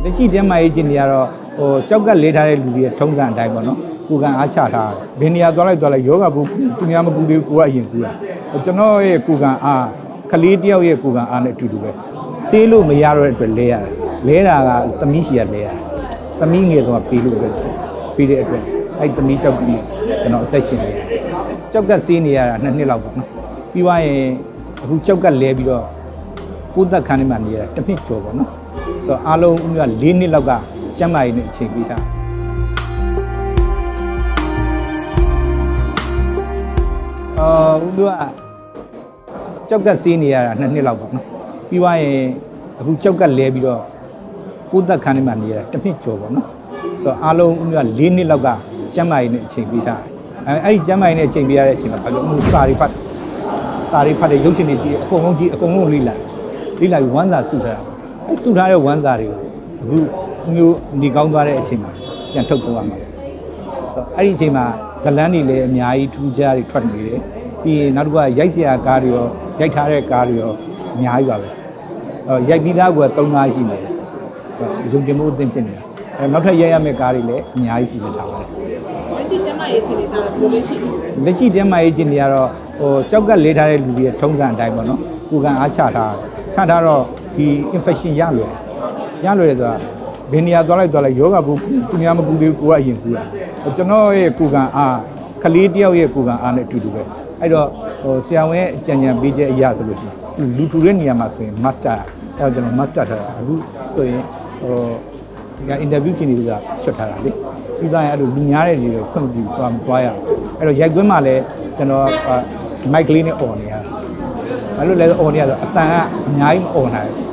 လက်ရှိတင်းမာရေးကျင်တွေကတော့ဟိုကြောက်ကလေးထားတဲ့လူတွေရဲ့ထုံးစံအတိုင်းပေါ့နော်ကိုကန်အားချထားတယ်ဘယ်နေရာသွားလိုက်သွားလိုက်ယောဂဘူးသူများမကူသေးဘူးကိုကအရင်ကူတာဟိုကျွန်တော်ရဲ့ကိုကန်အားကလေးတယောက်ရဲ့ကိုကန်အားနဲ့အတူတူပဲဆေးလို့မရတော့တဲ့အတွက်လဲရတယ်လဲတာကသမီးရှီကလဲရတယ်သမီးငယ်ဆုံးကပေးလို့ပဲပေးတဲ့အတွက်အဲ့သမီးကြောက်ကနဲ့ကျွန်တော်အသက်ရှင်နေရတယ်ကြောက်ကဆေးနေရတာနှစ်နှစ်လောက်ပေါ့နော်ပြီးသွားရင်အခုကြောက်ကလဲပြီးတော့ကိုယ်သက်ခန်းထဲမှာနေရတာတစ်နှစ်ကျော်ပေါ့နော် ဆိုတော့အားလုံးဦးက၄နှစ်လောက်ကကျန်းမာရေးနဲ့အချိန်ပေးတာအာဦးတို့ကကြောက်ကဆေးနေရတာနှစ်နှစ်လောက်ပေါ့နော်ပြီးသွားရင်အခုကြောက်ကလဲပြီးတော့ကိုယ်သက်ခန်းထဲမှာနေရတာတစ်နှစ်ကျော်ပေါ့နော်ဆိုတော့အားလုံးဦးက၄နှစ်လောက်ကကျန်းမာရေးနဲ့အချိန်ပေးတာအဲအဲ့ဒီကျန်းမာရေးနဲ့အချိန်ပေးရတဲ့အချိန်မှာဘာလို့အမှုစာရီဖတ်စာရီဖတ်တဲ့ရုပ်ရှင်တွေကြည့်အကုန်လုံးကြည့်အကုန်လုံးလေ့လာလေ့လာပြီးဝမ်းစာစုထားတာ အဲစုထားတဲ့ဝမ်းစာတွေကိုအခုမျိုးနေကောင်းသွားတဲ့အချိန်မှာပြန်ထုတ်သွားမှာအဲ့ဒီအချိန်မှာဇလန်းတွေလည်းအများကြီးထူးခြားတွေထွက်နေတယ်ပြီးရင်နောက်တစ်ခုကရိုက်စရာကားတွေရောရိုက်ထားတဲ့ကားတွေရောအများကြီးပါပဲအဲရိုက်ပြီးသားက3ကားရှိနေတယ်ရုံတင်မှုအသင့်ဖြစ်နေတာအဲနောက်ထပ်ရိုက်ရမယ့်ကားတွေလည်းအများကြီးစီစဉ်ထားပါတယ်လက်ရှိကျမရေးချင်းနေကြတော့ဘယ်လိုလဲရှိလဲလက်ရှိတင်းမာရေးကျင်တွေကတော့ဟိုကြောက်ကလေးထားတဲ့လူတွေရဲ့ထုံးစံအတိုင်းပေါ့နော်ကိုကန်အားချထားတယ်ချထားတော့ ဒီ infection ရလွယ်ရလွယ်တယ်ဆိုတာဘယ်နေရာသွားလိုက်သွားလိုက်ယောဂဘူးသူများမကူသေးဘူးကိုကအရင်ကူတာကျွန်တော်ရဲ့ကိုကန်အားကလေးတယောက်ရဲ့ကိုကန်အားနဲ့အတူတူပဲအဲ့တော့ဟိုဆရာဝန်ရဲ့အကြံဉာဏ်ပေးချက်အရာဆိုလို့ရှိရင်လူထူတဲ့နေရာမှာဆိုရင် master အဲ့တော့ကျွန်တော် master ထားတာအခုဆိုရင်ဟိုဒီကအင်တာဗျူးခင်တွေကချွတ်ထားတာလေပြီးသားရင်အဲ့လိုလူများတဲ့တွေခွင့်မပြုသွားမသွားရအောင်အဲ့တော့ရိုက်ကွင်းမှာလည်းကျွန်တော်မိုက်ကလေးနဲ့អော်နေရတ ယ်အဲ့လိုလဲអော်နေရဆိုအတန်ကအများကြီးမអော်နိုင်ဘူး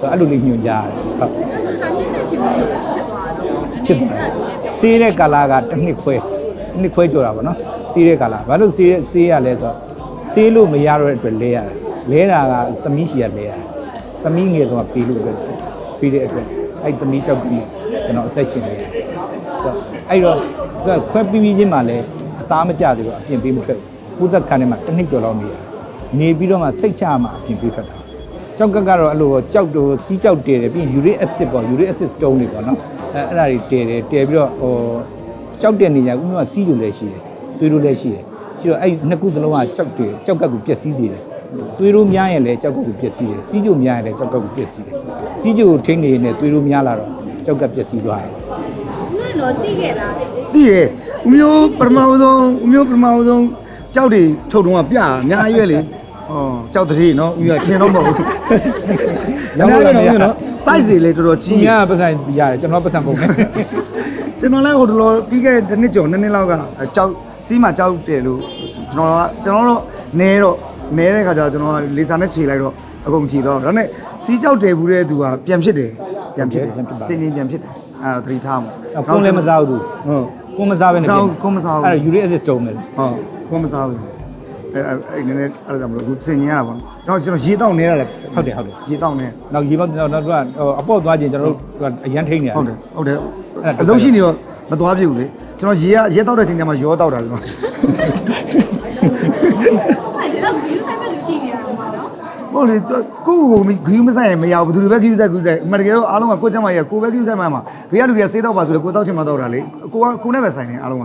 ဆိုတော့အဲ့လိုလေးညွှန်ကြားရတယ်ဟုတ်ကျမကနည်းနည်းချင်းပြီးဖြစ်သွားတော့ဖြစ်သွားတယ်စီးတဲ့ကာလာကတစ်နှစ်ခွဲတစ်နှစ်ခွဲကြော်တာပေါ့နော်စီးတဲ့ကာလာဘာလို့စီးတဲ့စီးရလဲဆိုတော့စီးလို့မရတော့တဲ့အတွက်လဲရတယ်လဲတာကသမီးရှီကလဲရတယ်သမီးငယ်ဆုံးကပေးလို့ပဲပေးတဲ့အတွက်အဲ့သမီးကြောက်ကနဲ့ကျွန်တော်အသက်ရှင်နေရတယ်အဲ့တော့သူကခွဲပြီးပြီးချင်းမှလည်းအသားမကြသေးဘူးအပြင်ပေးမထွက်ဘူးကုသခန်းထဲမှာတစ်နှစ်ကျော်လောက်နေရတယ် နေပြီးတော့မှစိတ်ချမှအပြင်ပေးထွက်တာကြောက်ကကတော့အဲ့လိုကြောက်တို့စီးကြောက်တည်တယ်ပြီးရင် uric acid ပေါ့ uric acid stone တွေပေါ့နော်အဲအဲ့ဒါတွေတည်တယ်တည်ပြီးတော့ဟိုကြောက်တဲ့နေညာဥပမာစီးလို့လည်းရှိတယ်သွေးလို့လည်းရှိတယ်ရှိတော့အဲ့နှစ်ခုစလုံးကကြောက်တယ်ကြောက်ကပ်ကိုပျက်စီးစေတယ်သွေးလို့များရင်လည်းကြောက်ကပ်ကိုပျက်စီးတယ်စီးကြိုများရင်လည်းကြောက်ကပ်ကိုပျက်စီးတယ်စီးကြိုကိုထိန်းနေရင်လည်းသွေးလို့များလာတော့ကြောက်ကပ်ပျက်စီးသွားတယ်နင်တော့တိခဲ့လားတည်တယ်ဦးမျိုးပထမဦးဆုံးဦးမျိုးပထမဦးဆုံး ကြောက်တွေထုတ်တော့ပြအများကြီးပဲလေဟောကြောက်တဲ့နော်ဦးမျိုးကထင်တော့မဟုတ်ဘူးအများကြီးပဲနော်ဦးမျိုးနော် size တွေလေတော်တော်ကြီးကြီးရပတ်စံရတယ်ကျွန်တော်ပတ်စံပုံနဲ့ကျွန်တော်လည်းဟိုတော်တော်ပြီးခဲ့တဲ့နှစ်ကျော်နှစ်နှစ်လောက်ကကြောက်စီးမှာကြောက်တယ်လို့ကျွန်တော်ကကျွန်တော်တော့နဲတော့နဲတဲ့ခါကျတော့ကျွန်တော်ကလေစာနဲ့ခြေလိုက်တော့အကုန်ခြေတော့ဒါနဲ့စီးကြောက်တယ်ဘူးတဲ့သူကပြန်ဖြစ်တယ်ပြန်ဖြစ်တယ်ချင်းချင်းပြန်ဖြစ်တယ်အဲသတိထားမှာကွန်လည်းမစားဘူးသူဟုတ် ကွန်မစားပဲနဲ့စားဘူးကွန်မစားဘူးအဲ့ဒါ uric acid stone ပဲလေဟုတ်ကိုမစားဘူးအဲအဲနည်းနည်းအဲ့ဒါကြောင့်မလို့အခုစင်ញင်ရတာပေါ့နော်ကျွန်တော်ရေတောက်နေတာလေဟုတ်တယ်ဟုတ်တယ်ရေတောက်နေနောက်ရေပေါက်နောက်နောက်တော့အပေါ့သွားခြင်းကျွန်တော်တို့အရန်ထိန်းနေရတယ်ဟုတ်တယ်ဟုတ်တယ်အဲ့ဒါအလုံးရှိနေတော့မသွားပြဘူးလေကျွန်တော်ရေကရေတောက်တဲ့ချိန်ကျမှရောတောက်တာကျွန်တော်အဲ့ဒါဘီးဆိုင်မဲ့သူရှိနေတာမှာနော် ဟုတ်လေကိုကိုကိုဂီးမဆိုင်ရင်မရဘူးဘယ်သူတွေပဲဂီးဆိုင်ဂီးဆိုင်အမှန်တကယ်တော့အားလုံးကကိုကျမ်းမကြီးကကိုပဲဂီးဆိုင်မှမှာဘေးကလူတွေကစေးတော့ပါဆိုလေကိုတောက်ချင်မှတောက်တာလေကိုကကိုနဲ့ပဲဆိုင်နေအားလုံးက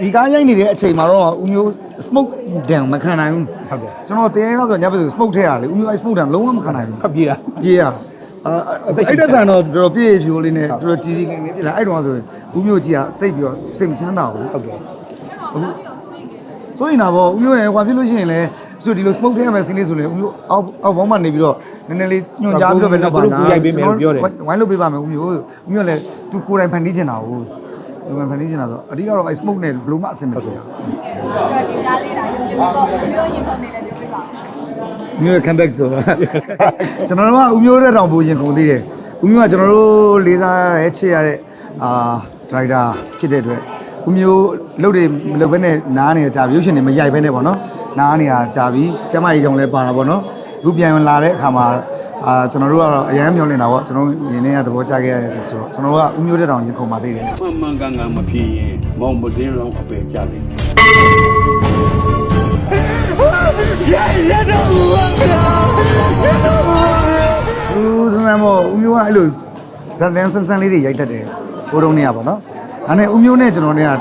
ဒီကားရိုက်နေတဲ့အချိန်မှာတော့ဦးမျိုး smoke down မခံနိုင်ဘူးဟုတ်တယ်ကျွန်တော်တဲကားဆိုညဘက်ဆို smoke ထည့်ရလေဦးမျိုး smoke down လုံးဝမခံနိုင်ဘူးဖတ်ပြေးတာပြေးရအာအဲ့တဲ့ဆန်တော့တော်တော်ပြည့်ဖြိုးလေးနဲ့တော်တော်ကြီးကြီးလေးလေးပြလာအဲ့တုန်းကဆိုရင်ဦးမျိုးကြီးကတိတ်ပြီးတော့စိတ်မချမ်းသာဘူးဟုတ်တယ်အခုဆိုရင်တော့ဦးမျိုးရဲ့ဟွာဖြစ်လို့ရှိရင်လည်း ဆိုဒီလို smoke ထဲရမယ်စီးလေးဆိုရင်ဦးမျိုးအောက်အောက်ဘောင်းမှနေပြီးတော့နည်းနည်းလေးညွှန်ကြားပြီးတော့ပဲလုပ်ပါလားဝိုင်းလုပ်ပေးပါမယ်ဦးမျိုးဦးမျိုးလည်းသူကိုယ်တိုင်ဖန်တီးချင်တာဟုတ်ဒီမှာဖန်တီးချင်တာဆိုအဓိကတော့ smoke နဲ့ဘလို့မှအဆင်မပြေဘူးဆိုတော့ဒီကားလေးတာရုပ်တင်ပြီးတော့မျိုးရင်ခုန်နေလည်းပြောပြပါမျိုးရဲ့ comeback ဆိုကျွန်တော်တို့ကဦးမျိုးတဲ့တောင်ပူရင်ခုန်သေးတယ်ဦးမျိုးကကျွန်တော်တို့လေးစားရတဲ့ချစ်ရတဲ့အာဒရိုက်တာဖြစ်တဲ့အတွက်ဦးမျိုးလှုပ်တွေမလုပ်ဘဲနဲ့နားနေတာကြာပြီရုပ်ရှင်တွေမရိုက်ဘဲနဲ့ပေါ့နော် နားနေတာကြာပြီကျမကြီးကြောင့်လည်းပါတာပေါ့နော်အခုပြန်လာတဲ့အခါမှာအာကျွန်တော်တို့ကတော့အရန်မျောနေတာပေါ့ကျွန်တော်ရင်းနေရသဘောကျခဲ့ရတယ်ဆိုတော့ကျွန်တော်တို့ကဦးမျိုးတဲ့တောင်ရင်ခုန်ပါသေးတယ်မှန်မှန်ကန်ကန်မဖြစ်ရင်မောင်မစင်းလုံးအပယ်ကြတယ်ဦးစမ်းစမ်းပေါ့ဦးမျိုးကအဲ့လိုဇက်တန်ဆန်းဆန်းလေးတွေရိုက်တတ်တယ်ဟိုတုန်းနေရပါတော့ဒါနဲ့ဦးမျိုးနဲ့ကျွန်တော်နဲ့က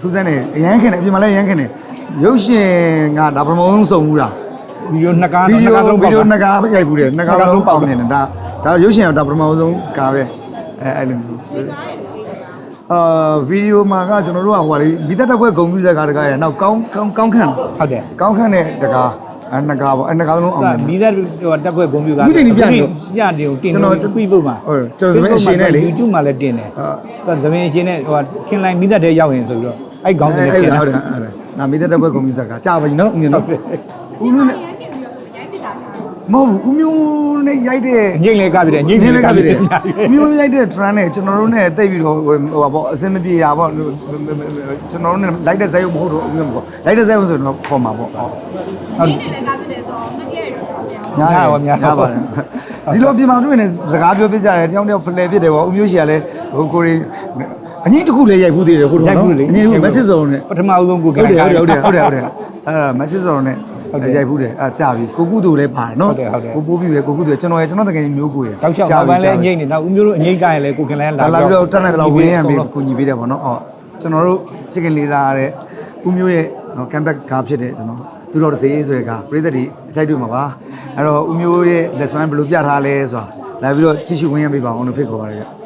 ထူးဆန်းနေအရန်ခင်တယ်အပြင်မှာလည်းအရန်ခင်တယ်ရုပ်ရှင်ကဒါပထမဆုံးစုံဘူးတာဗီဒီယိုနှစ်ကားဗီဒီယိုနှစ်ကားလုံးဗီဒီယိုပါနှစ်ကားရိုက်ဘူးတယ်နှစ်ကားလုံးပေါင်နေတယ်ဒါဒါရုပ်ရှင်ကဒါပထမဆုံးကားပဲအဲအဲ့လိုမျိုးအာဗီဒီယိုမှာကကျွန်တော်တို့ကဟိုဟာလေမိသက်တက်ခွဲဂုံပြူဇက်ကားတကားရနောက်ကောင်းကောင်းကောင်းခန့်ဟုတ်တယ်ကောင်းခန့်တဲ့တကားအဲနှစ်ကားပေါ့အဲနှစ်ကားလုံးအောင်သူတယ်ကမိသားဟိုတက်ခွဲကွန်ပျူတာအခုချိန်ထိပြနေရောပြနေကိုတင်ကျွန်တော်ပြီးဖို့မှာဟုတ်တယ်ကျွန်တော်သမီးအရှင်နဲ့လေ YouTube မှာလည်းတင်တယ်အာသူကသမင်းအရှင်နဲ့ဟိုခင်လိုက်မိသားတဲ့ရောက်ရင်ဆိုပြီးတော့ အဲ့ခေါင်းစဉ်နဲ့အဲ့တင်ဒါတာဟုတ်တယ်ဟုတ်တယ်နာမိသက်တက်ခွဲဂုံပြူဇက်ကကြာပြီနော်ဦးမျိုးနော်ဟုတ်တယ်ဦးမျိုးနဲ့ရိုက်နေပြီးတော့ရိုက်ပြတာချာတော့မဟုတ်ဘူးဦးမျိုးနဲ့ရိုက်တဲ့ငိမ့်လေကပြတယ်ငိမ့်ဒီလေလေးကကပြပြတတယ်ယ်မျိုးရိုက်တဲ့ trend နဲ့ကျွန်တော်တို့နဲ့တိတ်ပြီးတော့ဟိုဟိုပါအစင်မပြေရပါကျွန်တော်တို့နဲ့လိုက်တဲ့ဇာတ်ရုပ်မဟုတ်တော့ဦးမျိုးပေါ့လိုက်တဲ့ဇာတ်ရုပ်ဆိုတော့ခေါ်မှာပေါ့ဟုတ်ဟုတ်ဒီနေ့လည်းကားဖြစ်တယ်ဆိုတော့မကလေးရောတော့ပြန်ညားပါညားပါတယ်ဒီလိုပြင်မာတွေ့နေစကားပြောပြကြတယ်တယောက်တယောက်ဖလှယ်ပြစ်တယ်ပေါ့ဦးမျိုးရှိရလဲဟိုကိုရီ အငိမ့်တစ်ခုလည်းရိုက်ဘူးသေးတယ်ခုတော့ရိုက်နော်ဘူးလေ အငိမ့်တစ်ခုမက်ချစ်စုံနဲ့ပထမအဆုံးကိုဟုတ်တယ်ဟုတ်တယ်ဟုတ်တယ်ဟုတ်တယ်တယ်အဲမက်ချစ်စုံနဲ့ဟုတ်တယ်ရိုက်ဘူးတယ်အဲကြာပြီကိုကုတူလည်းပါတယ်နော်ဟုတ်တယ်ဟုတ်တယ်ကိုပိုးပြီပဲကိုကုတူကျွန်တော်ရကျွန်တော်တကယ်မျိုးကိုရတောက်လျှောက်နောက်ပိုင်းလည်းငိမ့်နေနောက်ဦးမျိုးတို့အငိမ့်ကရင်လည်းကိုခင်လဲလာလာလာပြီးတော့တက်တဲ့လောက်ဝင်းရံပြီးကိုညီပေးတယ်ပေါ့နော်။အော်ကျွန်တော်တို့ချစ်ခင်လေးစားရတဲ့ဦးမျိုးရဲ့နော် comeback ကားဖြစ်တဲ့ကျွန်တော်သူတော်တစေးဆိုတဲ့ကားပြည်သက်တွေအကြိုက်တွေ့မှာပါ။အဲ့တော့ဦးမျိုးရဲ့ lesson ဘယ်လိုပြထားလဲဆိုတာလာပြီးတော့ကြည့်ရှုဝင်ရပေးပါအောင်လို့ဖိတ်ခေါ်ပါရစေ။